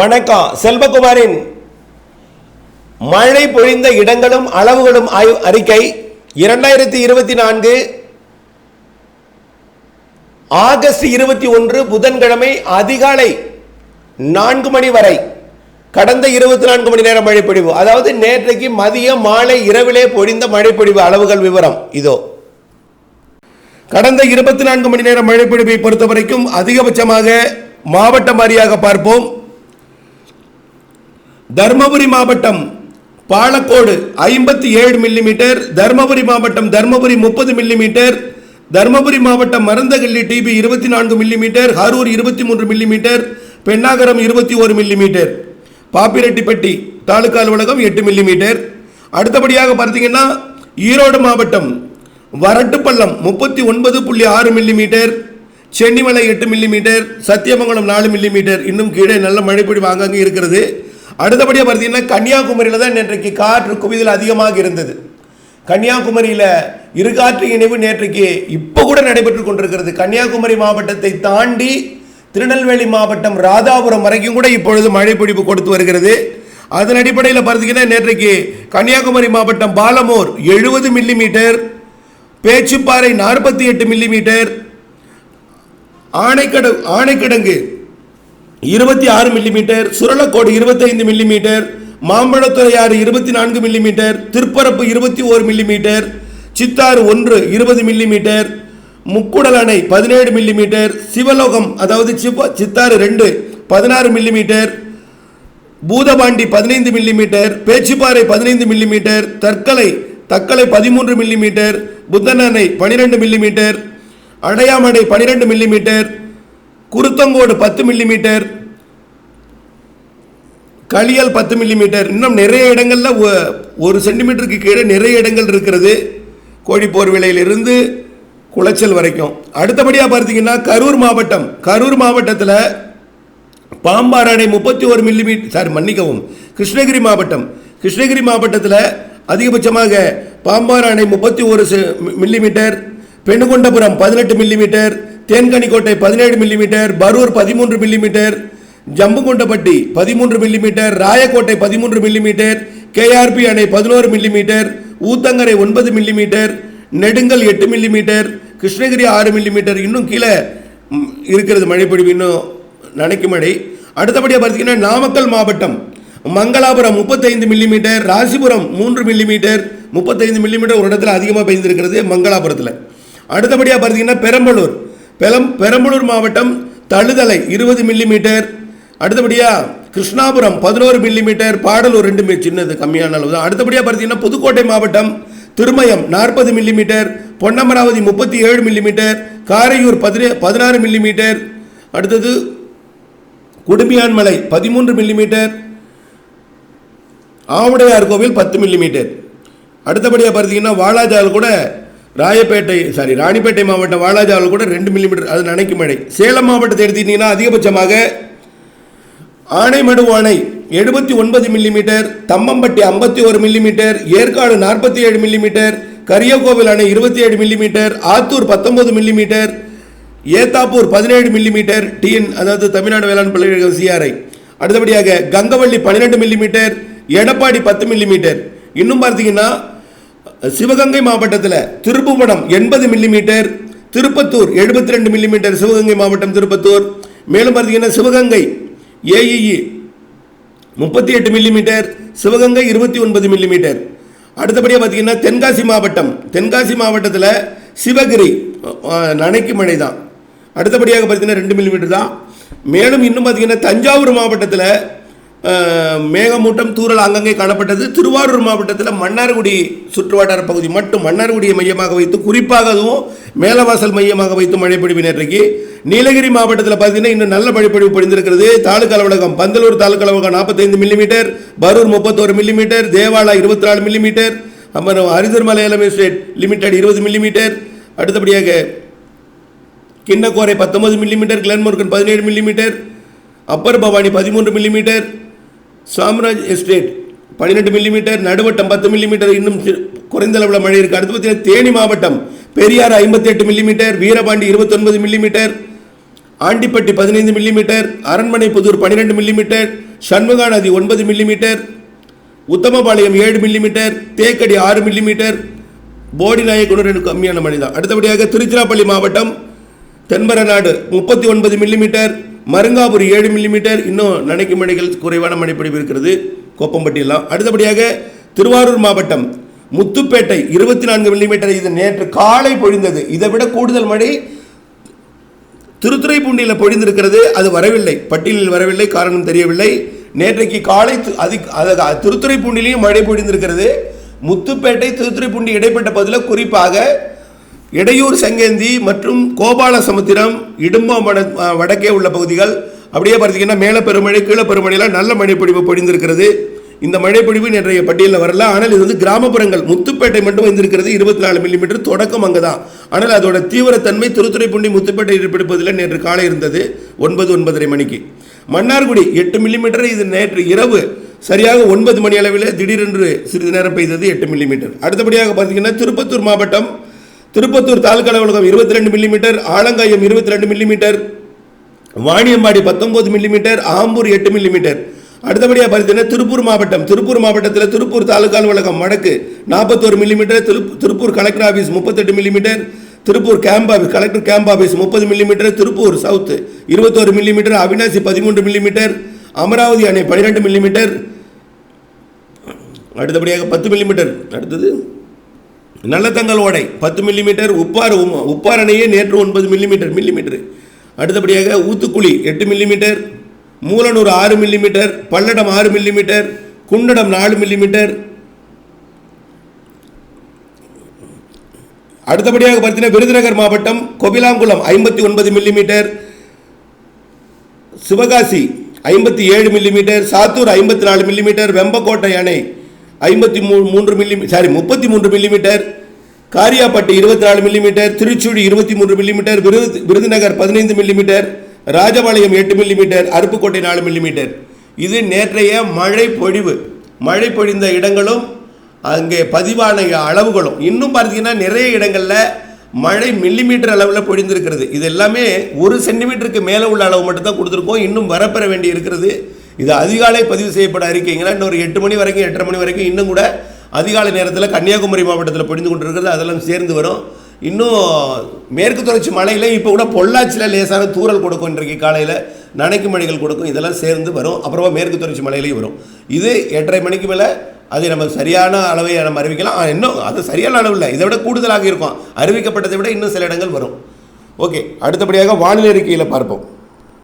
வணக்கம் செல்வகுமாரின் மழை பொழிந்த இடங்களும் அளவுகளும் ஆய்வு அறிக்கை இரண்டாயிரத்தி இருபத்தி நான்கு ஆகஸ்ட் இருபத்தி ஒன்று புதன்கிழமை அதிகாலை நான்கு மணி வரை கடந்த இருபத்தி நான்கு மணி நேரம் மழைப்பொழிவு. அதாவது நேற்றைக்கு மதியம் மாலை இரவிலே பொழிந்த மழைப்பொழிவு அளவுகள் விவரம் இதோ. கடந்த இருபத்தி நான்கு மணி நேரம் மழைப்பொழிவை பொறுத்த வரைக்கும் அதிகபட்சமாக மாவட்டம் வாரியாக பார்ப்போம். தர்மபுரி மாவட்டம் பாலக்கோடு ஐம்பத்தி ஏழு மில்லிமீட்டர் தர்மபுரி மாவட்டம் தர்மபுரி முப்பது மில்லிமீட்டர் தருமபுரி மாவட்டம் மருந்தகல்லி டிபி இருபத்தி நான்கு மில்லிமீட்டர் ஹரூர் இருபத்தி மூன்று மில்லிமீட்டர் பெண்ணாகரம் இருபத்தி ஒரு மில்லிமீட்டர். பாப்பிரெட்டிப்பட்டி தாலுகா அலுவலகம் எட்டு மில்லிமீட்டர். அடுத்தபடியாக பார்த்தீங்கன்னா ஈரோடு மாவட்டம் வரட்டுப்பள்ளம் முப்பத்தி ஒன்பது புள்ளி ஆறு மில்லிமீட்டர் சென்னிமலை எட்டு மில்லிமீட்டர் சத்தியமங்கலம் நாலு மில்லிமீட்டர். இன்னும் கீழே நல்ல மழைப்பொழிவு ஆங்காங்கே இருக்கிறது. அடுத்தபடியாக பார்த்தீங்கன்னா கன்னியாகுமரியில் தான் நேற்றைக்கு காற்று குவிதல் அதிகமாக இருந்தது. கன்னியாகுமரியில் இருகாற்று இணைவு நேற்றைக்கு இப்போ கூட நடைபெற்று கொண்டிருக்கிறது. கன்னியாகுமரி மாவட்டத்தை தாண்டி திருநெல்வேலி மாவட்டம் ராதாபுரம் வரைக்கும் கூட இப்பொழுது மழை பொழிவு கொடுத்து வருகிறது. அதன் அடிப்படையில் பார்த்தீங்கன்னா நேற்றைக்கு கன்னியாகுமரி மாவட்டம் பாலமோர் எழுபது மில்லிமீட்டர் பேச்சுப்பாறை நாற்பத்தி எட்டு மில்லிமீட்டர் ஆணைக்கட ஆணைக்கிடங்கு இருபத்தி ஆறு மில்லிமீட்டர் சுரளக்கோடு இருபத்தைந்து மில்லிமீட்டர் மாம்பழத்துறையாறு இருபத்தி நான்கு மில்லிமீட்டர் திருப்பரப்பு இருபத்தி ஓரு மில்லிமீட்டர் சித்தாறு ஒன்று இருபது மில்லிமீட்டர் முக்குடல் அணை பதினேழு மில்லிமீட்டர் சிவலோகம் அதாவது சிப்ப சித்தாறு ரெண்டு பதினாறு மில்லிமீட்டர் பூதபாண்டி பதினைந்து மில்லிமீட்டர் பேச்சுப்பாறை பதினைந்து மில்லிமீட்டர் தற்கலை தக்கலை பதிமூன்று மில்லிமீட்டர் புத்தன் அணை பனிரெண்டு மில்லிமீட்டர் அடையாமடை பனிரெண்டு மில்லிமீட்டர் குருத்தங்கோடு பத்து மில்லிமீட்டர் களியல் பத்து மில்லிமீட்டர் இன்னும் நிறைய இடங்களில் ஒரு சென்டிமீட்டருக்கு கீழே நிறைய இடங்கள் இருக்கிறது. கோழிப்போர் விலையிலிருந்து குளச்சல் வரைக்கும். அடுத்தபடியாக பார்த்தீங்கன்னா கரூர் மாவட்டம். கரூர் மாவட்டத்தில் பாம்பார் அணை முப்பத்தி ஒரு மில்லிமீட்டர் சாரி மன்னிக்கவும் கிருஷ்ணகிரி மாவட்டம். கிருஷ்ணகிரி மாவட்டத்தில் அதிகபட்சமாக பாம்பார் அணை முப்பத்தி ஒரு மில்லிமீட்டர் பெண்ணுகொண்டபுரம் பதினெட்டு மில்லிமீட்டர் தேன்கனிக்கோட்டை பதினேழு மில்லிமீட்டர் பரூர் பதிமூன்று மில்லிமீட்டர் ஜம்புகுண்டப்பட்டி பதிமூன்று மில்லிமீட்டர் ராயக்கோட்டை பதிமூன்று மில்லிமீட்டர் கேஆர்பி அணை பதினோரு மில்லிமீட்டர் ஊத்தங்கரை ஒன்பது மில்லிமீட்டர் நெடுங்கல் எட்டு மில்லிமீட்டர் கிருஷ்ணகிரி ஆறு மில்லிமீட்டர் இன்னும் கீழே இருக்கிறது மழைப்பொழிவு இன்னும் நினைக்கும் மழை. அடுத்தபடியாக பார்த்தீங்கன்னா நாமக்கல் மாவட்டம் மங்களாபுரம் முப்பத்தைந்து மில்லிமீட்டர் ராசிபுரம் மூன்று மில்லிமீட்டர் முப்பத்தைந்து மில்லிமீட்டர் ஒரு இடத்துல அதிகமாக பெய்திருக்கிறது மங்களாபுரத்தில். அடுத்தபடியாக பார்த்தீங்கன்னா பெரம்பலூர் பெலம் பெரம்பலூர் மாவட்டம் தழுதலை இருபது மில்லிமீட்டர் அடுத்தபடியாக கிருஷ்ணாபுரம் பதினோரு மில்லிமீட்டர் பாடலூர் ரெண்டு மி- சின்னது கம்மியான அளவு தான். அடுத்தபடியாக பார்த்தீங்கன்னா புதுக்கோட்டை மாவட்டம் திருமயம் நாற்பது மில்லிமீட்டர் பொன்னமராவதி முப்பத்தி ஏழு மில்லிமீட்டர் காரையூர் பதினே பதினாறு மில்லிமீட்டர் அடுத்தது குடுமியான்மலை பதிமூன்று மில்லிமீட்டர் ஆவுடையார் கோவில் பத்து மில்லிமீட்டர் அடுத்தபடியாக பார்த்தீங்கன்னா வாலாஜால் கூட ராயப்பேட்டை சாரி ராணிப்பேட்டை மாவட்டம் வாலாஜால் கூட ரெண்டு மில்லிமீட்டர் அது நினைக்கும் மழை. சேலம் மாவட்டத்தை எடுத்துக்கிட்டிங்கன்னா அதிகபட்சமாக ஆனைமடுவானை எழுபத்தி ஒன்பது மில்லிமீட்டர் தம்மம்பட்டி ஐம்பத்தி ஒரு மில்லிமீட்டர் ஏற்காடு நாற்பத்தி ஏழு மில்லிமீட்டர் கரியகோவில் அணை இருபத்தி ஏழு மில்லிமீட்டர் ஆத்தூர் பத்தொன்பது மில்லிமீட்டர் ஏத்தாப்பூர் பதினேழு மில்லிமீட்டர் டிஎன் அதாவது தமிழ்நாடு வேளாண் பல்கலைக்கழக சிஆர்ஐ. அடுத்தபடியாக கங்கவள்ளி பன்னிரெண்டு மில்லிமீட்டர் எடப்பாடி பத்து மில்லிமீட்டர். இன்னும் பார்த்தீங்கன்னா சிவகங்கை மாவட்டத்தில் திருப்புவனம் எண்பது மில்லிமீட்டர் திருப்பத்தூர் எழுபத்தி ரெண்டு மில்லிமீட்டர் சிவகங்கை மாவட்டம் திருப்பத்தூர். மேலும் பார்த்தீங்கன்னா சிவகங்கை ஏஇஇ முப்பத்தி எட்டு மில்லிமீட்டர் சிவகங்கை இருபத்தி ஒன்பது மில்லிமீட்டர் அடுத்தபடியாக பார்த்தீங்கன்னா தென்காசி மாவட்டம். தென்காசி மாவட்டத்தில் சிவகிரி நனைக்கு மழை தான். அடுத்தபடியாக பார்த்தீங்கன்னா ரெண்டு மில்லிமீட்டர் தான். மேலும் இன்னும் பார்த்தீங்கன்னா தஞ்சாவூர் மாவட்டத்தில் மேகமூட்டம் தூரல் அங்கங்கே காணப்பட்டது. திருவாரூர் மாவட்டத்தில் மன்னார்குடி சுற்றுவட்டார பகுதி மட்டும் மன்னார்குடியை மையமாக வைத்து குறிப்பாக அதுவும் மேலவாசல் மையமாக வைத்து மழைப்பொழிவு நேற்றைக்கு நீலகிரி மாவட்டத்தில் பார்த்தீங்கன்னா இன்னும் நல்ல மழைப்பொழிவு படிந்திருக்கிறது தாலுக்கா அலுவலகம் பந்தலூர் தாலுக்கா அலுவலகம் நாற்பத்தைந்து மில்லிமீட்டர் பரூர் முப்பத்தோரு மில்லிமீட்டர் தேவாலா இருபத்தி நாலு மில்லிமீட்டர் அப்புறம் ஹரிதர் மலையாளம் எஸ்டேட் லிமிடெட் இருபது மில்லிமீட்டர் அடுத்தபடியாக கிண்ணக்கோரை பத்தொன்பது மில்லிமீட்டர் கிளன்மோர்கன் பதினேழு மில்லிமீட்டர் அப்பர் பவானி பதிமூன்று மில்லிமீட்டர் சாம்ராஜ் எஸ்டேட் பன்னிரெண்டு மில்லிமீட்டர் நடுவட்டம் பத்து மில்லிமீட்டர் இன்னும் குறைந்த அளவில் மழை இருக்குது அடுத்து பார்த்தீங்கன்னா தேனி மாவட்டம் பெரியார் ஐம்பத்தி எட்டு மில்லிமீட்டர் வீரபாண்டி இருபத்தொன்பது மில்லிமீட்டர் ஆண்டிப்பட்டி பதினைந்து மில்லிமீட்டர் அரண்மனை புதூர் பன்னிரெண்டு மில்லிமீட்டர் சண்முகா நதி ஒன்பது மில்லிமீட்டர் உத்தமபாளையம் ஏழு மில்லிமீட்டர் தேக்கடி ஆறு மில்லிமீட்டர் போடி நாயக்கனூர் கம்மியான மழை தான் அடுத்தபடியாக திருச்சிராப்பள்ளி மாவட்டம் தென்பரநாடு முப்பத்தி ஒன்பது மில்லிமீட்டர் மருங்காபுரி ஏழு மில்லிமீட்டர் இன்னும் நனைக்கும் மழைகள் குறைவான மழைப்பொழிவு இருக்கிறது. கோப்பம்பட்டியெல்லாம் அடுத்தபடியாக திருவாரூர் மாவட்டம் முத்துப்பேட்டை இருபத்தி நான்கு மில்லிமீட்டர் இது நேற்று காலை பொழிந்தது. இதை விட கூடுதல் மழை திருத்துறைப்பூண்டியில் பொழிந்திருக்கிறது அது வரவில்லை. பட்டியலில் வரவில்லை காரணம் தெரியவில்லை. நேற்றைக்கு காலை அதி அது திருத்துறைப்பூண்டிலையும் மழை பொழிந்திருக்கிறது. முத்துப்பேட்டை திருத்துறைப்பூண்டி இடைப்பட்ட பகுதியில் குறிப்பாக இடையூர் செங்கேந்தி மற்றும் கோபால சமுத்திரம் இடும்பம் வட- வடக்கே உள்ள பகுதிகள். அப்படியே பார்த்தீங்கன்னா மேலே பெருமழை கீழே பெருமழையெல்லாம் நல்ல மழைப்பொழிவு பொழிந்திருக்கிறது. இந்த மழைப்பொழிவு நேற்றைய பட்டியலில் வரல. ஆனால் இது வந்து கிராமப்புறங்கள். முத்துப்பேட்டை மட்டும் வந்திருக்கிறது இருபத்தி நாலு மில்லிமீட்டர் தொடக்கம் அங்கே தான் ஆனால் அதோட தீவிரத்தன்மை திருத்துறைப்பூண்டி முத்துப்பேட்டை பிடிப்பதில் நேற்று காலை இருந்தது ஒன்பது ஒன்பதரை மணிக்கு. மன்னார்குடி எட்டு மில்லிமீட்டர் இது நேற்று இரவு சரியாக ஒன்பது மணி அளவில் திடீரென்று சிறிது நேரம் பெய்தது எட்டு மில்லிமீட்டர் அடுத்தபடியாக பார்த்தீங்கன்னா திருப்பத்தூர் மாவட்டம் திருப்பத்தூர் தாலுக்கா அலுவலகம் இருபத்தி ரெண்டு மில்லிமீட்டர் ஆலங்காயம் இருபத்தி ரெண்டு மில்லிமீட்டர் வாணியம்பாடி பத்தொன்பது மில்லிமீட்டர் ஆம்பூர் எட்டு மில்லிமீட்டர் அடுத்தபடியாக பார்த்தீங்கன்னா திருப்பூர் மாவட்டம். திருப்பூர் மாவட்டத்தில் திருப்பூர் தாலுகா அலுவலகம் வடக்கு நாற்பத்தோரு மில்லிமீட்டர் திருப்பூர் கலெக்டர் ஆஃபீஸ் முப்பத்தெட்டு millimetre Tiruppur camp office collector camp office முப்பது மில்லிமீட்டர் திருப்பூர் சவுத்து இருபத்தோரு மில்லிமீட்டர் அவினாசி பதிமூன்று மில்லிமீட்டர் அமராவதி அணை பன்னிரெண்டு மில்லிமீட்டர் அடுத்தபடியாக பத்து மில்லிமீட்டர் அடுத்தது நல்லத்தங்கல் ஓடை பத்து மில்லிமீட்டர் உப்பார் உப்பார் அணையே நேற்று ஒன்பது மில்லிமீட்டர் மில்லிமீட்டர் அடுத்தபடியாக ஊத்துக்குழி எட்டு மில்லிமீட்டர் மூலனூர் ஆறு மில்லிமீட்டர் பல்லடம் ஆறு மில்லிமீட்டர் குண்டடம் நாலு மில்லிமீட்டர் அடுத்தபடியாக பார்த்தீங்கன்னா விருதுநகர் மாவட்டம் கொபிலாங்குளம் ஐம்பத்தி ஒன்பது மில்லிமீட்டர் சிவகாசி ஐம்பத்தி ஏழு மில்லிமீட்டர் சாத்தூர் ஐம்பத்தி நாலு மில்லிமீட்டர் வெம்பக்கோட்டை அணை ஐம்பத்தி மூ மூன்று மில்லி சாரி முப்பத்தி மூன்று மில்லிமீட்டர் காரியாப்பட்டு இருபத்தி நாலு மில்லிமீட்டர் திருச்சுழி இருபத்தி மூன்று மில்லிமீட்டர் விருது விருதுநகர் பதினைந்து மில்லிமீட்டர் ராஜபாளையம் எட்டு மில்லிமீட்டர் அருப்புக்கோட்டை நாலு மில்லிமீட்டர் இது நேற்றைய மழை பொழிவு. மழை பொழிந்த இடங்களும் அங்கே பதிவான அளவுகளும். இன்னும் பார்த்தீங்கன்னா நிறைய இடங்களில் மழை மில்லிமீட்டர் அளவில் பொழிந்திருக்கிறது. இது எல்லாமே ஒரு சென்டிமீட்டருக்கு மேலே உள்ள அளவு மட்டும்தான் கொடுத்துருக்கோம். இன்னும் வரப்பெற வேண்டி இருக்கிறது. இது அதிகாலை பதிவு செய்யப்பட அறிக்கைங்கன்னா இன்னொரு எட்டு மணி வரைக்கும் எட்டரை மணி வரைக்கும் இன்னும் கூட அதிகாலை நேரத்தில் கன்னியாகுமரி மாவட்டத்தில் பொழிந்து கொண்டிருக்கிறது. அதெல்லாம் சேர்ந்து வரும். இன்னும் மேற்கு தொடர்ச்சி மலையில் இப்போ கூட பொள்ளாச்சியில் லேசான தூறல் கொடுக்கும் இன்றைக்கு காலையில். நனைக்கும் மழைகள் கொடுக்கும். இதெல்லாம் சேர்ந்து வரும். அப்புறமா மேற்கு தொடர்ச்சி மலையிலையும் வரும். இது எட்டரை மணிக்கு மேலே அது நம்ம சரியான அளவை நம்ம அறிவிக்கலாம். இன்னும் அது சரியான அளவு இல்லை. இதை விட கூடுதலாக இருக்கும். அறிவிக்கப்பட்டதை விட இன்னும் சில இடங்கள் வரும். ஓகே. அடுத்தபடியாக வானிலை அறிக்கையில் பார்ப்போம்.